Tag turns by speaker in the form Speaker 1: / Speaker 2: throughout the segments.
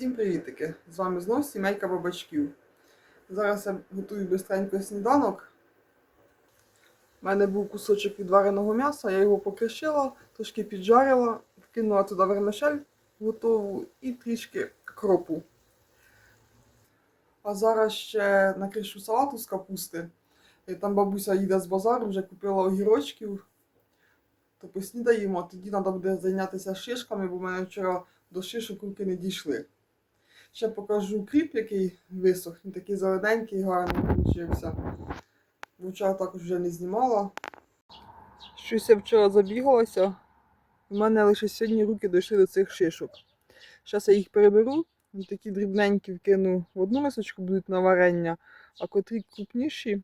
Speaker 1: Всім привітики! З вами знов сімейка бабачків. Зараз я готую бистренько сніданок. У мене був кусочок відвареного м'яса, я його покришила, трошки піджарила, вкинула туди вермишель готову і трішки кропу. А зараз ще накришу салату з капусти. Там бабуся їде з базару, вже купила огірочків. То поснідаємо, тоді треба буде зайнятися шишками, бо в мене вчора до шишок руки не дійшли. Ще покажу кріп, який висох. Він такий зелененький, гарний вийшов. Бо вчора також вже не знімала. Щось я вчора забігалася. У мене лише сьогодні руки дійшли до цих шишок. Зараз я їх переберу. Такі дрібненькі вкину в одну мисочку будуть на варення, а котрі крупніші,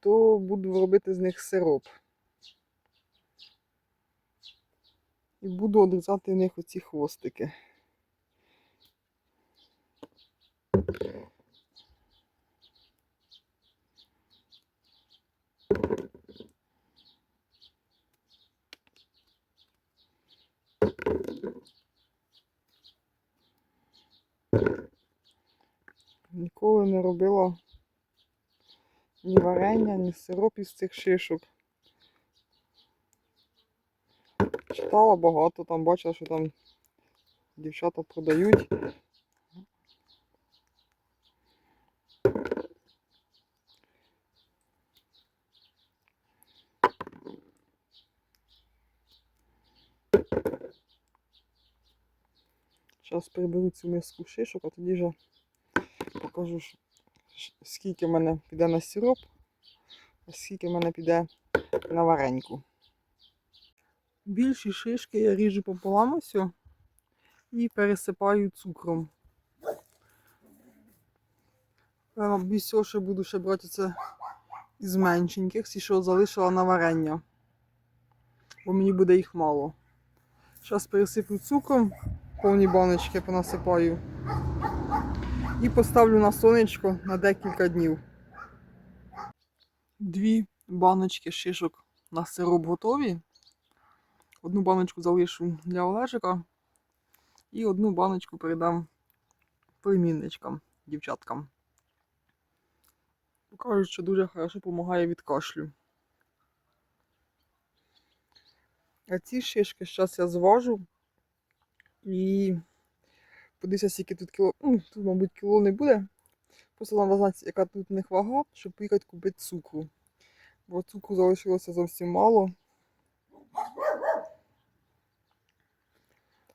Speaker 1: то буду робити з них сироп. І буду одрізати в них оці хвостики. Ніколи не робила ні варення, ні сироп із цих шишок. Читала багато, там бачила, що там дівчата продають. Зараз приберу цю миску шишок, а тоді вже покажу, скільки в мене піде на сироп, а скільки в мене піде на вареньку. Більші шишки я ріжу пополам ось і пересипаю цукром. Без цього ще буду ще брати це із меншеньких, ці, що залишила на варення. Бо мені буде їх мало. Зараз пересиплю цукром, повні баночки понасипаю. І поставлю на сонечко на декілька днів. Дві баночки шишок на сироп готові. Одну баночку залишу для Олежика. І одну баночку передам племінничкам, дівчаткам. Кажуть, що дуже хорошо допомагає від кашлю. А ці шишки зараз я зважу. І подивися, скільки тут кіло. Ну, тут, мабуть, кіло не буде. Просто треба знати, яка тут в них вага, щоб поїхати купити цукру. Бо цукру залишилося зовсім мало.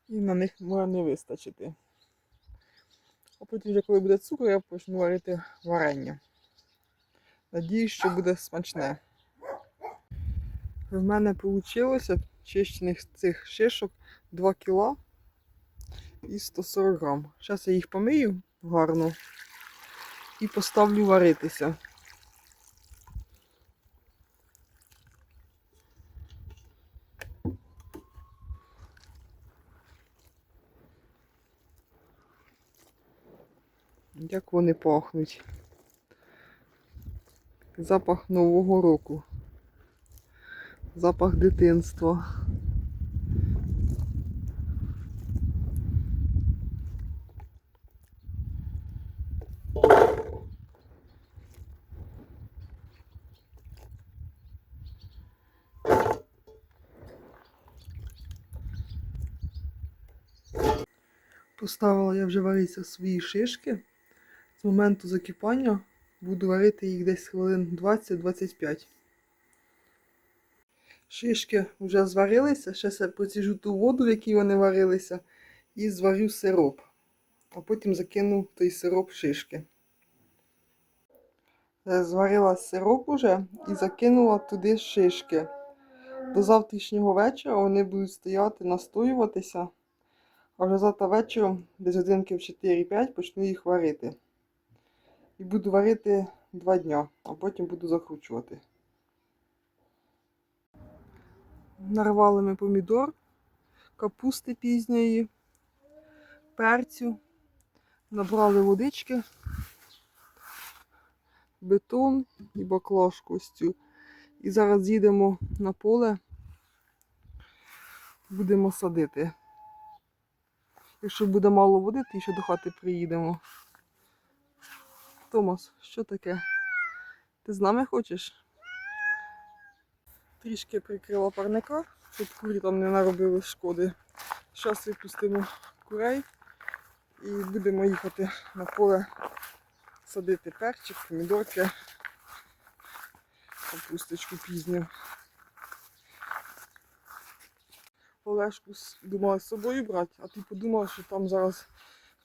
Speaker 1: І на них може не вистачити. А потім, вже коли буде цукор, я почну варити варення. Надіюсь, що буде смачне. В мене вийшло чищених цих шишок 2 кіла і 140 грам. Зараз я їх помию гарно і поставлю варитися. Як вони пахнуть. Запах Нового року. Запах дитинства. Поставила я вже варитися свої шишки. З моменту закипання буду варити їх десь хвилин 20-25. Шишки вже зварилися, ще я проціжу ту воду, в якій вони варилися, і зварю сироп. А потім закину той сироп шишки. Е, Зварила сироп уже і закинула туди шишки. До завтрашнього вечора вони будуть стояти, настоюватися. А вже завтра вечором, десь годинки в 4-5, почну їх варити. І буду варити 2 дня, а потім буду закручувати. Нарвали ми помідор, капусти пізньої, перцю, набрали водички, бетон і баклажку цю. І зараз їдемо на поле, будемо садити. Якщо буде мало води, то ще до хати приїдемо. Томас, що таке? Ти з нами хочеш? Трішки прикрила парника, щоб курі там не наробили шкоди. Зараз випустимо курей і будемо їхати на поле садити перчик, помідорки, капусточку пізню. Олешку думала з собою брати, а ти подумала, що там зараз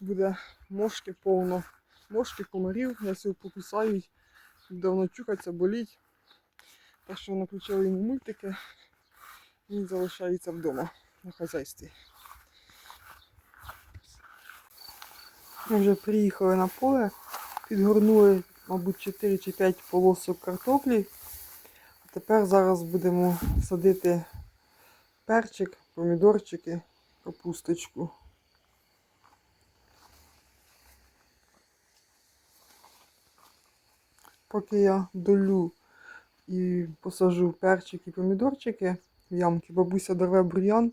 Speaker 1: буде мошки повно. Мошки, комарів, я його покусають, буде воно чухатися, боліть. Так що наключили йому мультики, він залишається вдома на хазяйстві. Ми вже приїхали на поле, підгорнули, мабуть, 4 чи 5 полосок картоплі. Тепер зараз будемо садити перчик, помідорчики, капусточку. Поки я долю і посажу перчик і помідорчики в ямки, бабуся дорве бур'ян.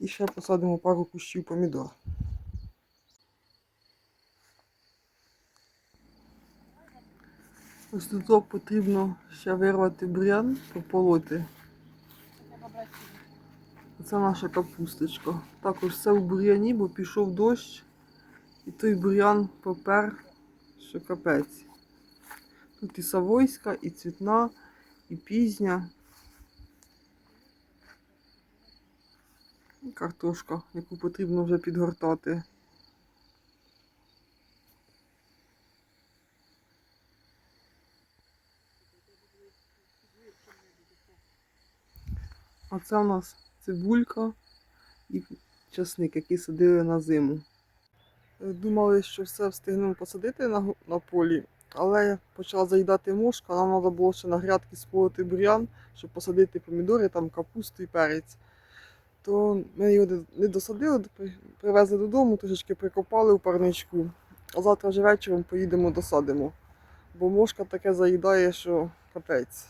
Speaker 1: І ще посадимо пару кущів помідор. Ось тут потрібно ще вирвати бур'ян, пополоти. Це наша капусточка. Також все в бур'яні, бо пішов дощ, і той бур'ян попер, що капець. Тут і савойська, і цвітна, і пізня. І картошка, яку потрібно вже підгортати. А це у нас цибулька і часник, який садили на зиму. Е, Думали, що все встигнемо посадити на, на полі, але почала заїдати мошка, нам треба було ще на грядки сполоти бур'ян, щоб посадити помідори, там капусту і перець. То ми його не- досадили, привезли додому, трішечки прикопали у парничку. А завтра вже вечором поїдемо досадимо. Бо мошка таке заїдає, що капець.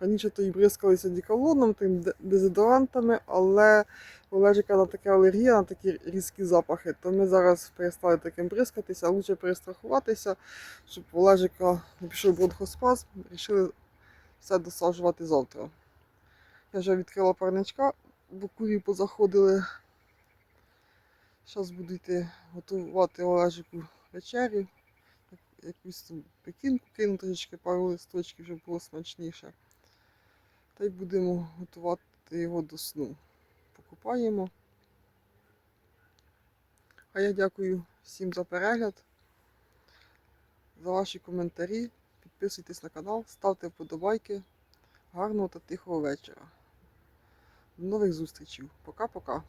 Speaker 1: Раніше то і бризкалися діколоном, тим де- дезодорантами, але у Олежика на таке алергія, на такі різкі запахи, то ми зараз перестали таким бризкатися, а лучше перестрахуватися, щоб у Олежика не пішов бронхоспазм, вирішили все досаджувати завтра. Я вже відкрила парничка, бо курі позаходили. Зараз буду йти готувати Олежику вечерю. Якусь там пекінку кину трішки пару листочків, щоб було смачніше. Та й будемо готувати його до сну. Покупаємо. А я дякую всім за перегляд, за ваші коментарі. Підписуйтесь на канал, ставте вподобайки. Гарного та тихого вечора. До нових зустрічей. Пока-пока.